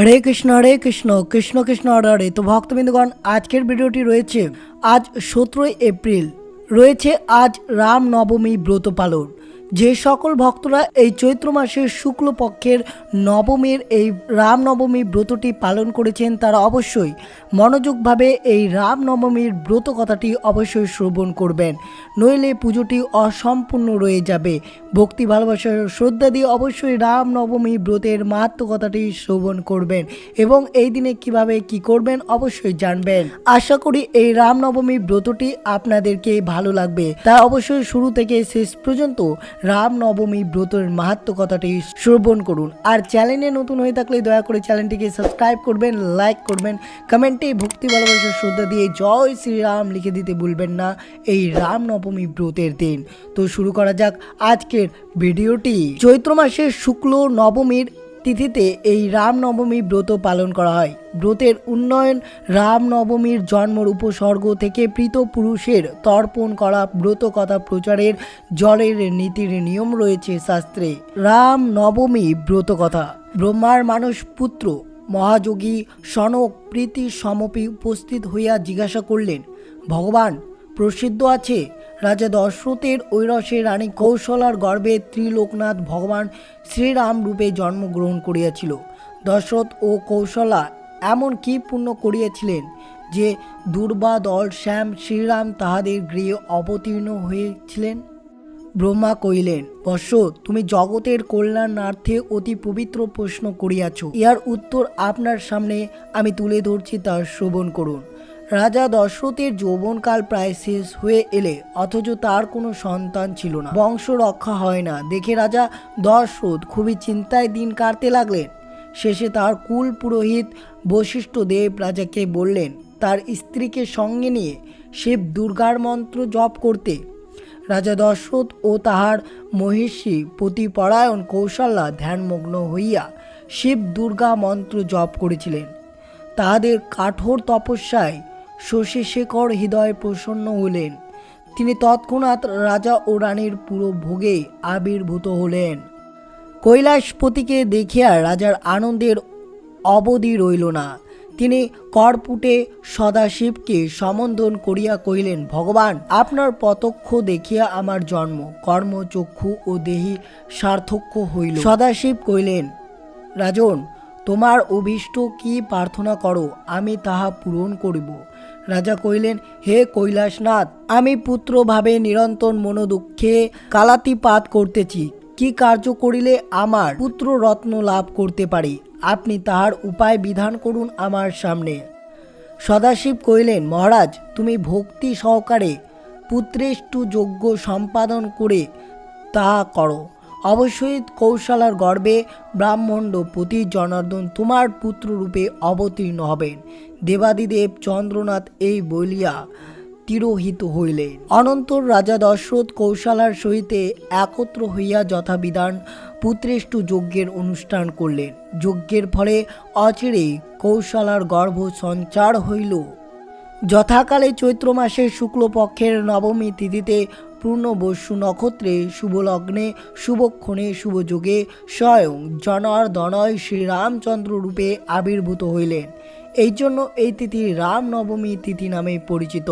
হরে কৃষ্ণ হরে কৃষ্ণ কৃষ্ণ কৃষ্ণ, হরে তো ভক্তবৃন্দগণ, আজকের ভিডিওটি রয়েছে আজ সতেরোই এপ্রিল। রয়েছে আজ রাম নবমী ব্রত পালন। যে সকল ভক্তরা এই চৈত্র মাসের শুক্লপক্ষের নবমীর এই রামনবমী ব্রতটি পালন করেছেন, তারা অবশ্যই মনোযোগভাবে এই রামনবমীর ব্রত কথাটি অবশ্যই শ্রবণ করবেন। নইলে পুজোটি অসম্পূর্ণ রয়ে যাবে। ভক্তি ভালোবাসার শ্রদ্ধা দিয়ে অবশ্যই রামনবমী ব্রতের মাহাত্ম কথাটি শ্রবণ করবেন এবং এই দিনে কীভাবে কি করবেন অবশ্যই জানবেন। আশা করি এই রাম নবমী ব্রতটি আপনাদেরকে ভালো লাগবে। তা অবশ্যই শুরু থেকে শেষ পর্যন্ত রাম নবমী ব্রতের মাহাত্ম কথাটি শ্রবণ করুন। আর চ্যানেলে নতুন হয়ে থাকলে দয়া করে চ্যানেলটিকে সাবস্ক্রাইব করবেন, লাইক করবেন, কমেন্টে ভক্তি ভালোবাসার শ্রদ্ধা দিয়ে জয় শ্রীরাম লিখে দিতে ভুলবেন না এই রামনবমী ব্রতের দিন। তো শুরু করা যাক আজকের ভিডিওটি। চৈত্র মাসের শুক্ল নবমীর তিথিতে এই রামনবমী ব্রত পালন করা হয়। ব্রতের উন্নয়ন রামনবমীর জন্মর উপসর্গ থেকে প্রীত পুরুষের তর্পণ করা ব্রত কথা প্রচারের জলের নীতির নিয়ম রয়েছে শাস্ত্রে। রাম নবমী ব্রত কথা ব্রহ্মার মানস পুত্র, মহাযোগী সনক প্রীতি সমপি উপস্থিত হইয়া জিজ্ঞাসা করলেন, ভগবান, প্রসিদ্ধ আছে? রাজা দশরথের ঐরসে রানী কৌশলার গর্ভে ত্রিলোকনাথ ভগবান শ্রীরাম রূপে জন্মগ্রহণ করিয়াছিল। দশরথ ও কৌশলা এমন কি পুণ্য করিয়াছিলেন যে দুর্বা দল শ্যাম শ্রীরাম তাহাদের গৃহে অবতীর্ণ হয়েছিলেন? ব্রহ্মা কহিলেন, বৎস, তুমি জগতের কল্যাণার্থে অতি পবিত্র প্রশ্ন করিয়াছ। ইহার উত্তর আপনার সামনে আমি তুলে ধরছি, তা শ্রবণ করুন। রাজা দশরথের যৌবনকাল প্রায় শেষ হয়ে এলে অথচ তার কোনো সন্তান ছিল না। বংশ রক্ষা হয় না। দেখে রাজা দশরথ খুবই চিন্তায় দিন কাটতে লাগলেন। শেষে তার কুল পুরোহিত বশিষ্ঠ দেব রাজাকে বললেন, তার স্ত্রীকে সঙ্গে নিয়ে শিব দুর্গার মন্ত্র জপ করতে। রাজা দশরথ ও তাহার মহিষী পতিপরায়ণ কৌশল্যা ধ্যানমগ্ন হইয়া শিব দুর্গা মন্ত্র জপ করেছিলেন। তাহাদের কাঠোর তপস্যায় শশীশেখর হৃদয় প্রসন্ন হলেন। তিনি তৎক্ষণাৎ রাজা ও রানীর পুরো ভোগে আবির্ভূত হলেন। কৈলাসপতিকে দেখিয়া রাজার আনন্দের অবধি রইল না। তিনি করপুটে সদাশিবকে সম্বোধন করিয়া কহিলেন, ভগবান, আপনার প্রত্যক্ষ দেখিয়া আমার জন্ম, কর্ম, চক্ষু ও দেহি সার্থক্য হইল। সদাশিব কহিলেন, রাজন, তোমার অভীষ্ট কি প্রার্থনা করো, আমি তাহা পূরণ করিব। রাজা কহিলেন, হে কৈলাসনাথ, আমি পুত্রভাবে নিরন্তর মনোদুঃখে কালাতিপাত করতেছি। কি কার্য করিলে আমার পুত্র রত্ন লাভ করতে পারি? আপনি তাহার উপায় বিধান করুন আমার সামনে। সদাশিব কহিলেন, মহারাজ, তুমি ভক্তি সহকারে পুত্রেষ্টু যজ্ঞ সম্পাদন করে তা করো। অবশ্যই কৌশলার গর্বে ব্রাহ্মণ্ড পতি জনার্দন তোমার পুত্ররূপে অবতীর্ণ হবেন। দেবাদিদেব চন্দ্রনাথ এই বলিয়া তিরোহিত হইলেন। অনন্তর রাজা দশরথ কৌশলার সহিতে একত্র হইয়া যথাবিধান পুত্রেষ্টু যজ্ঞের অনুষ্ঠান করলেন। যজ্ঞের ফলে অচিরেই কৌশলার গর্ভ সঞ্চার হইল। যথাকালে চৈত্র মাসের শুক্লপক্ষের নবমী তিথিতে পূর্ণবস্যু নক্ষত্রে শুভলগ্নে, শুভক্ষণে শুভযোগে স্বয়ং জনার্দনয় শ্রীরামচন্দ্র রূপে আবির্ভূত হইলেন। এই জন্য এই তিথি রামনবমী তিথি নামে পরিচিত।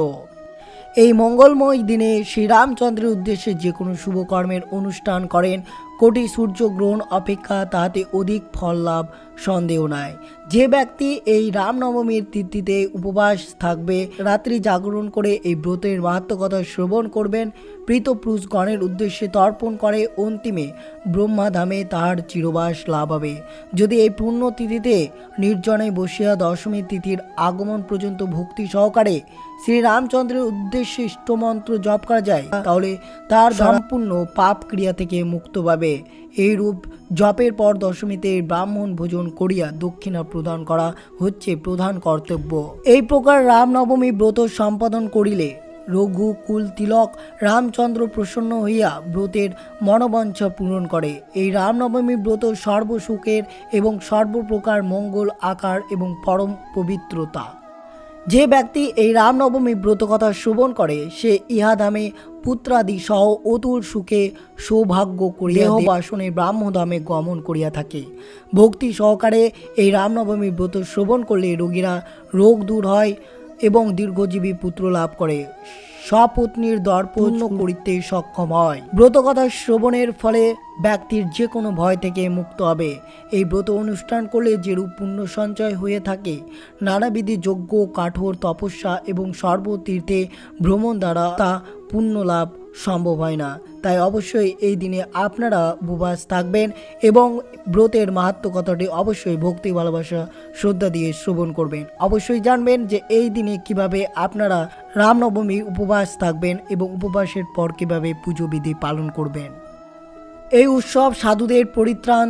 এই মঙ্গলময় দিনে শ্রীরামচন্দ্রের উদ্দেশ্যে যে কোনো শুভকর্মের অনুষ্ঠান করেন। কোটি সূর্যগ্রহণ অপেক্ষা তাহাতে অধিক ফল লাভ সন্দেহ নাই। যে ব্যক্তি এই রামনবমীর তিথিতে উপবাস থাকবে রাত্রি জাগরণ করে এই ব্রতের মাহাত্ম কথা শ্রবণ করবেন প্রীত পুরুষগণের উদ্দেশ্যে তর্পণ করে অন্তিমে ব্রহ্মাধামে তাহার চিরবাস লাভ হবে। যদি এই পূর্ণ তিথিতে নির্জনে বসিয়া দশমী তিথির আগমন পর্যন্ত ভক্তি সহকারে শ্রীরামচন্দ্রের উদ্দেশ্যে ইষ্টমন্ত্র জপ করা যায় তাহলে তার সম্পূর্ণ পাপ ক্রিয়া থেকে মুক্ত পাবে। এই রূপ জপের পর দশমীতে ব্রাহ্মণ ভোজন করিয়া দক্ষিণা প্রদান করা হচ্ছে প্রধান কর্তব্য। এই প্রকার রামনবমী ব্রত সম্পাদন করিলে রঘু, কুল, তিলক, রামচন্দ্র প্রসন্ন হইয়া ব্রতের মনোবাঞ্ছা পূরণ করে। এই রামনবমী ব্রত সর্বসুখের এবং সর্বপ্রকার মঙ্গল, আকার এবং পরম পবিত্রতা। যে ব্যক্তি এই রামনবমী ব্রত কথা শ্রবণ করে, সে ইহাধামে পুত্রাদি সহ অতুল সুখে সৌভাগ্য করিয়া বাসনে ব্রাহ্মধামে গমন করিয়া থাকে। ভক্তি সহকারে এই রামনবমী ব্রত শ্রবণ করলে রোগীরা রোগ দূর হয় এবং দীর্ঘজীবী পুত্র লাভ করে। স্বপত্নীর দর্পূর্ণ করিতে সক্ষম হয়। ব্রতকথা শ্রবণের ফলে ব্যক্তির যে কোনো ভয় থেকে মুক্ত হবে। এই ব্রত অনুষ্ঠান করলে যেরূপ পুণ্য সঞ্চয় হয়ে থাকে নানাবিধি যজ্ঞ কাঠোর তপস্যা এবং সর্বতীর্থে ভ্রমণ দ্বারা তা পুণ্য লাভ সম্ভব হয় না। তাই অবশ্যই এই দিনে আপনারা উপবাস থাকবেন এবং ব্রতের মাহাত্ম কথাটি অবশ্যই ভক্তি, ভালোবাসা, শ্রদ্ধা দিয়ে শ্রবণ করবেন। অবশ্যই জানবেন যে এই দিনে কীভাবে আপনারা রামনবমী উপবাস থাকবেন এবং উপবাসের পর কীভাবে পুজো বিধি পালন করবেন। এই উৎসব সাধুদের পরিত্রাণ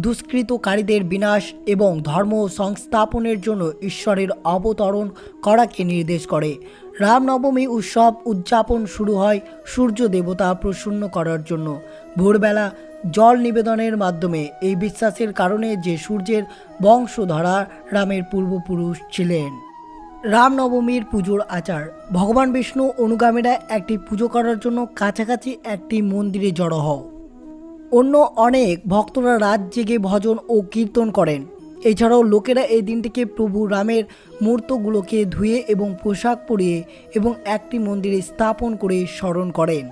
দুষ্কৃতকারীদের বিনাশ এবং ধর্ম সংস্থাপনের জন্য ঈশ্বরের অবতরণ করাকে নির্দেশ করে। রামনবমী উৎসব উদযাপন শুরু হয় সূর্য দেবতা প্রসন্ন করার জন্য। ভোরবেলা জল নিবেদনের মাধ্যমে এই বিশ্বাসের কারণে যে সূর্যের বংশধরা রামের পূর্বপুরুষ ছিলেন। রামনবমীর পুজোর আচার। ভগবান বিষ্ণু অনুগামীরা একটি পুজো করার জন্য কাছাকাছি একটি মন্দিরে জড়ো হও। অন্য অনেক ভক্তরা রাত জেগে ভজন ও কীর্তন করেন। এছাড়াও লোকেরা এই দিনটিকে প্রভু রামের মূর্তগুলোকে ধুয়ে এবং পোশাক পরিয়ে এবং একটি মন্দিরে স্থাপন করে স্মরণ করেন।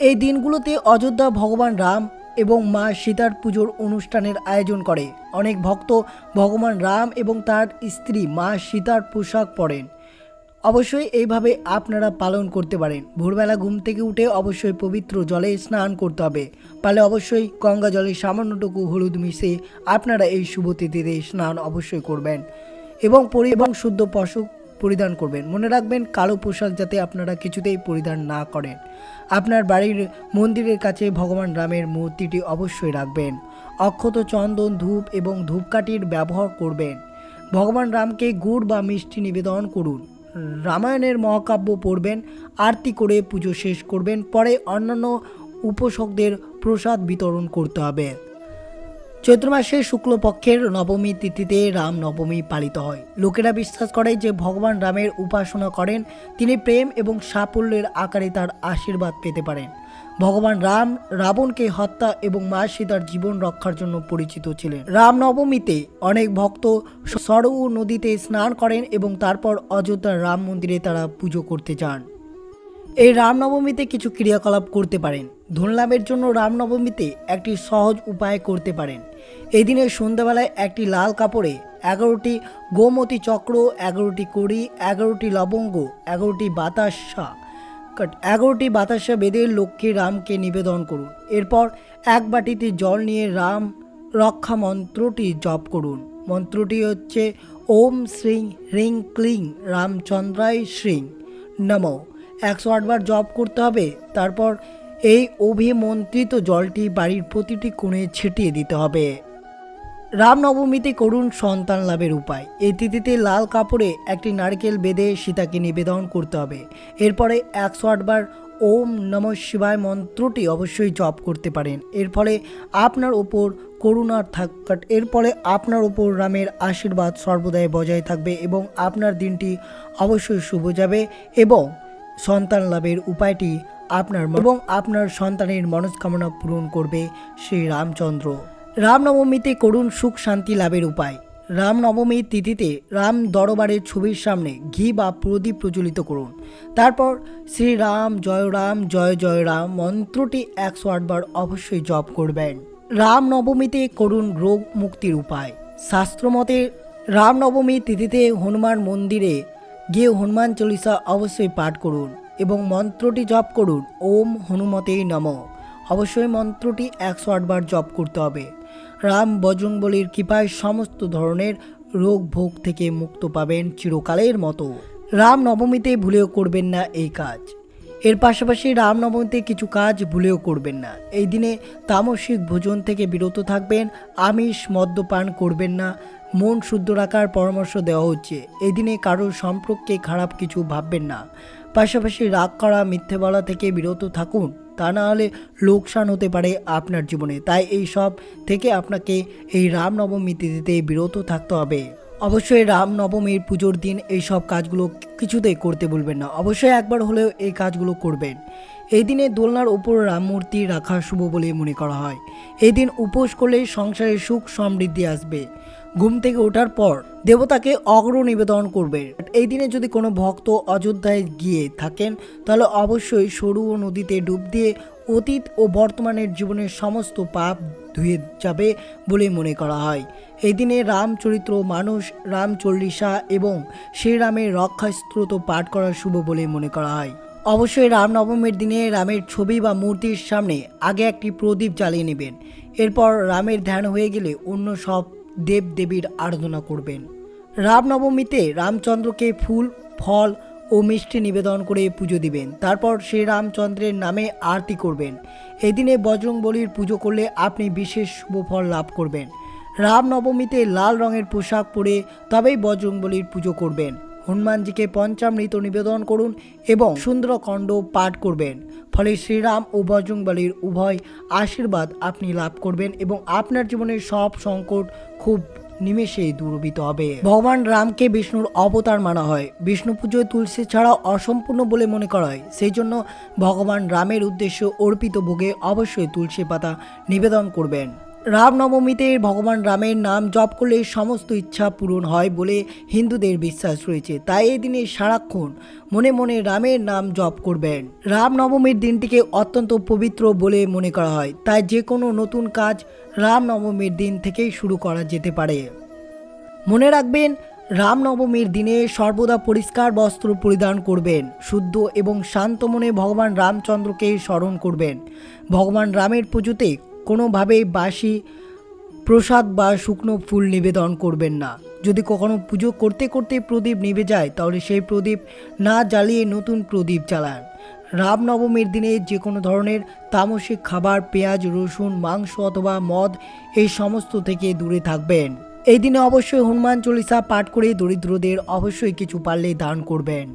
এই দিনগুলোতে অযোধ্যা ভগবান রাম এবং মা সীতার পুজোর অনুষ্ঠানের আয়োজন করে। অনেক ভক্ত ভগবান রাম এবং তার স্ত্রী মা সীতার পোশাক পরেন। অবশ্যই এইভাবে আপনারা পালন করতে পারেন। ভোরবেলা ঘুম থেকে উঠে অবশ্যই পবিত্র জলে স্নান করতে হবে। পারলে অবশ্যই গঙ্গা জলে সামান্যটুকু হলুদ মিশিয়ে আপনারা এই শুভ তিথিতে স্নান অবশ্যই করবেন এবং পরি এবং শুদ্ধ পোশাক পরিধান করবেন। মনে রাখবেন কালো পোশাক যাতে আপনারা কিছুতেই পরিধান না করেন। আপনার বাড়ির মন্দিরের কাছে ভগবান রামের মূর্তিটি অবশ্যই রাখবেন। অক্ষত চন্দন, ধূপ এবং ধূপকাঠির ব্যবহার করবেন। ভগবান রামকে গুড় বা মিষ্টি নিবেদন করুন। রামায়ণের মহাকাব্য পড়বেন, আরতি করে পুজো শেষ করবেন, পরে অন্যান্য উপাসকদের প্রসাদ বিতরণ করতে হবে। চৈত্র মাসে শুক্লপক্ষের নবমী তিথিতে রাম নবমী পালিত হয়। লোকেরা বিশ্বাস করে যে ভগবান রামের উপাসনা করেন, তিনি প্রেম এবং সাফল্যের আকারে তার আশীর্বাদ পেতে পারেন। ভগবান রাম রাবণকে হত্যা এবং মা সীতার জীবন রক্ষার জন্য পরিচিত ছিলেন। রামনবমীতে অনেক ভক্ত সরউ নদীতে স্নান করেন এবং তারপর অযোধ্যার রাম মন্দিরে তারা পুজো করতে যান। এই রামনবমীতে কিছু ক্রিয়াকলাপ করতে পারেন। ধনলাভের জন্য রামনবমীতে একটি সহজ উপায় করতে পারেন। এই দিনে সন্ধ্যাবেলায় একটি লাল কাপড়ে এগারোটি গোমতী চক্র, এগারোটি কড়ি, এগারোটি লবঙ্গ, এগারোটি বাতাসা কাট এগারোটি বাতাসা বেঁধে লক্ষ্মী রামকে নিবেদন করুন। এরপর এক বাটিতে জল নিয়ে রাম রক্ষা মন্ত্রটি জপ করুন। মন্ত্রটি হচ্ছে ওম শ্রীং হ্রিং ক্লিং রামচন্দ্রায় শ্রীং। নমঃ। একশো আটবার জপ করতে হবে। তারপর এই অভিমন্ত্রিত জলটি বাড়ির প্রতিটি কোণে ছিটিয়ে দিতে হবে। রামনবমীতে করুন সন্তান লাভের উপায়। এই তিথিতে লাল কাপড়ে একটি নারকেল বেঁধে সীতাকে নিবেদন করতে হবে। এরপরে একশো আটবার ওম নম শিবায় মন্ত্রটি অবশ্যই জপ করতে পারেন। এর ফলে আপনার ওপর করুণার থাক এর ফলে আপনার ওপর রামের আশীর্বাদ সর্বদাই বজায় থাকবে এবং আপনার দিনটি অবশ্যই শুভ যাবে এবং সন্তান লাভের উপায়টি আপনার এবং আপনার সন্তানের মনস্কামনা পূরণ করবে শ্রী রামচন্দ্র। রামনবমীতে করুন সুখ শান্তি লাভের উপায়। রামনবমীর তিথিতে রাম দরবারের ছবির সামনে ঘি বা প্রদীপ প্রজ্বলিত করুন। তারপর শ্রীরাম, জয় রাম, জয় জয় রাম মন্ত্রটি একশো আটবার অবশ্যই জপ করবেন। রামনবমীতে করুন রোগ মুক্তির উপায়। শাস্ত্রমতে রামনবমী তিথিতে হনুমান মন্দিরে গিয়ে হনুমান চল্লিশা অবশ্যই পাঠ করুন এবং মন্ত্রটি জপ করুন। ওম হনুমতেই নম। অবশ্যই মন্ত্রটি একশো আটবার জপ করতে হবে। রাম বজরংবলীর কৃপায় সমস্ত ধরনের রোগ ভোগ থেকে মুক্ত পাবেন চিরকালের মতো। রাম নবমীতে ভুলেও করবেন না এই কাজ। এর পাশাপাশি রামনবমীতে কিছু কাজ ভুলেও করবেন না। এই দিনে তামসিক ভোজন থেকে বিরত থাকবেন, আমিষ, মদ্যপান করবেন না, মন শুদ্ধ রাখার পরামর্শ দেওয়া হচ্ছে। এই দিনে কারোর সম্পর্কে খারাপ কিছু ভাববেন না। পাশাপাশি রাগ করা, মিথ্যে বলা থেকে বিরত থাকুন। তা না হলে লোকসান হতে পারে আপনার জীবনে। তাই এই সব থেকে আপনাকে এই রামনবমী তিথিতে বিরত থাকতে হবে। অবশ্যই রামনবমীর পুজোর দিন এই সব কাজগুলো কিছুতেই করতে বলবেন না। অবশ্যই একবার হলেও এই কাজগুলো করবেন। এই দিনে দোলনার ওপর রাম মূর্তি রাখা শুভ বলে মনে করা হয়। এই দিন উপোস করলে সংসারে সুখ সমৃদ্ধি আসবে। ঘুম থেকে ওঠার পর দেবতাকে অগ্র নিবেদন করবে। এই দিনে যদি কোনো ভক্ত অযোধ্যায় গিয়ে থাকেন, তাহলে অবশ্যই সরু ও নদীতে ডুব দিয়ে অতীত ও বর্তমানের জীবনের সমস্ত পাপ ধুয়ে যাবে বলে মনে করা হয়। এই দিনে রামচরিত্র মানুষ রামচল্লিশা এবং শ্রীরামের রক্ষাস্ত্রোত পাঠ করা শুভ বলে মনে করা হয়। অবশ্যই রামনবমীর দিনে রামের ছবি বা মূর্তির সামনে আগে একটি প্রদীপ জ্বালিয়ে নেবেন। এরপর রামের ধ্যান হয়ে গেলে অন্য সব দেব দেবীর আরাধনা করবেন। রামনবমীতে রামচন্দ্রকে ফুল, ফল ও মিষ্টি নিবেদন করে পুজো দিবেন। তারপর শ্রী রামচন্দ্রের নামে আরতি করবেন। এদিনে বজরংবলীর পুজো করলে আপনি বিশেষ শুভ ফল লাভ করবেন। রামনবমীতে লাল রঙের পোশাক পরে তবেই বজরংবলির পুজো করবেন। হনুমানজিকে পঞ্চামৃত নিবেদন করুন এবং সুন্দরখণ্ড পাঠ করবেন। ফলে শ্রীরাম ও বজরংবলীর উভয় আশীর্বাদ আপনি লাভ করবেন এবং আপনার জীবনের সব সংকট খুব নিমেষেই দূরবিত হবে। ভগবান রামকে বিষ্ণুর অবতার মানা হয়। বিষ্ণু পুজোয় তুলসী ছাড়া অসম্পূর্ণ বলে মনে করা হয়। সেই জন্য ভগবান রামের উদ্দেশ্য অর্পিত ভোগে অবশ্যই তুলসী পাতা নিবেদন করবেন। রামনবমীতে ভগবান রামের নাম জপ করলে সমস্ত ইচ্ছা পূরণ হয় বলে হিন্দুদের বিশ্বাস রয়েছে। তাই এই দিনে সারাক্ষণ মনে মনে রামের নাম জপ করবেন। রামনবমীর দিনটিকে অত্যন্ত পবিত্র বলে মনে করা হয়। তাই যে কোনো নতুন কাজ রামনবমীর দিন থেকেই শুরু করা যেতে পারে। মনে রাখবেন, রামনবমীর দিনে সর্বদা পরিষ্কার বস্ত্র পরিধান করবেন, শুদ্ধ এবং শান্ত মনে ভগবান রামচন্দ্রকে স্মরণ করবেন। ভগবান রামের পুজোতে কোনোভাবেই বাসি প্রসাদ বা শুকনো ফুল নিবেদন করবেন না। যদি কখনো পুজো করতে করতে প্রদীপ নিভে যায়, তাহলে সেই প্রদীপ না জ্বালিয়ে নতুন প্রদীপ জ্বালান। রামনবমীর দিনে যে কোনো ধরনের তামসিক খাবার, পেঁয়াজ, রসুন, মাংস অথবা মদ, এই সমস্ত থেকে দূরে থাকবেন। এই দিনে অবশ্যই হনুমান চল্লিশা পাঠ করে দরিদ্রদের অবশ্যই কিছু পারলে দান করবেন।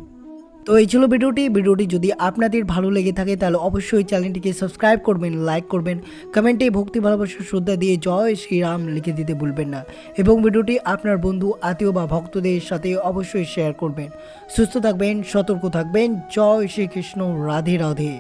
তো এই ছিল ভিডিওটি। ভিডিওটি যদি আপনাদের ভালো লেগে থাকে, তাহলে অবশ্যই চ্যানেলটিকে সাবস্ক্রাইব করবেন, লাইক করবেন কমেন্টে ভক্তি ভালোবাসা শ্রদ্ধা দিয়ে জয় শ্রীরাম লিখে দিতে ভুলবেন না এবং ভিডিওটি আপনার বন্ধু, আত্মীয় বা ভক্তদের সাথে অবশ্যই শেয়ার করবেন। সুস্থ থাকবেন, সতর্ক থাকবেন। জয় শ্রীকৃষ্ণ, রাধে রাধে।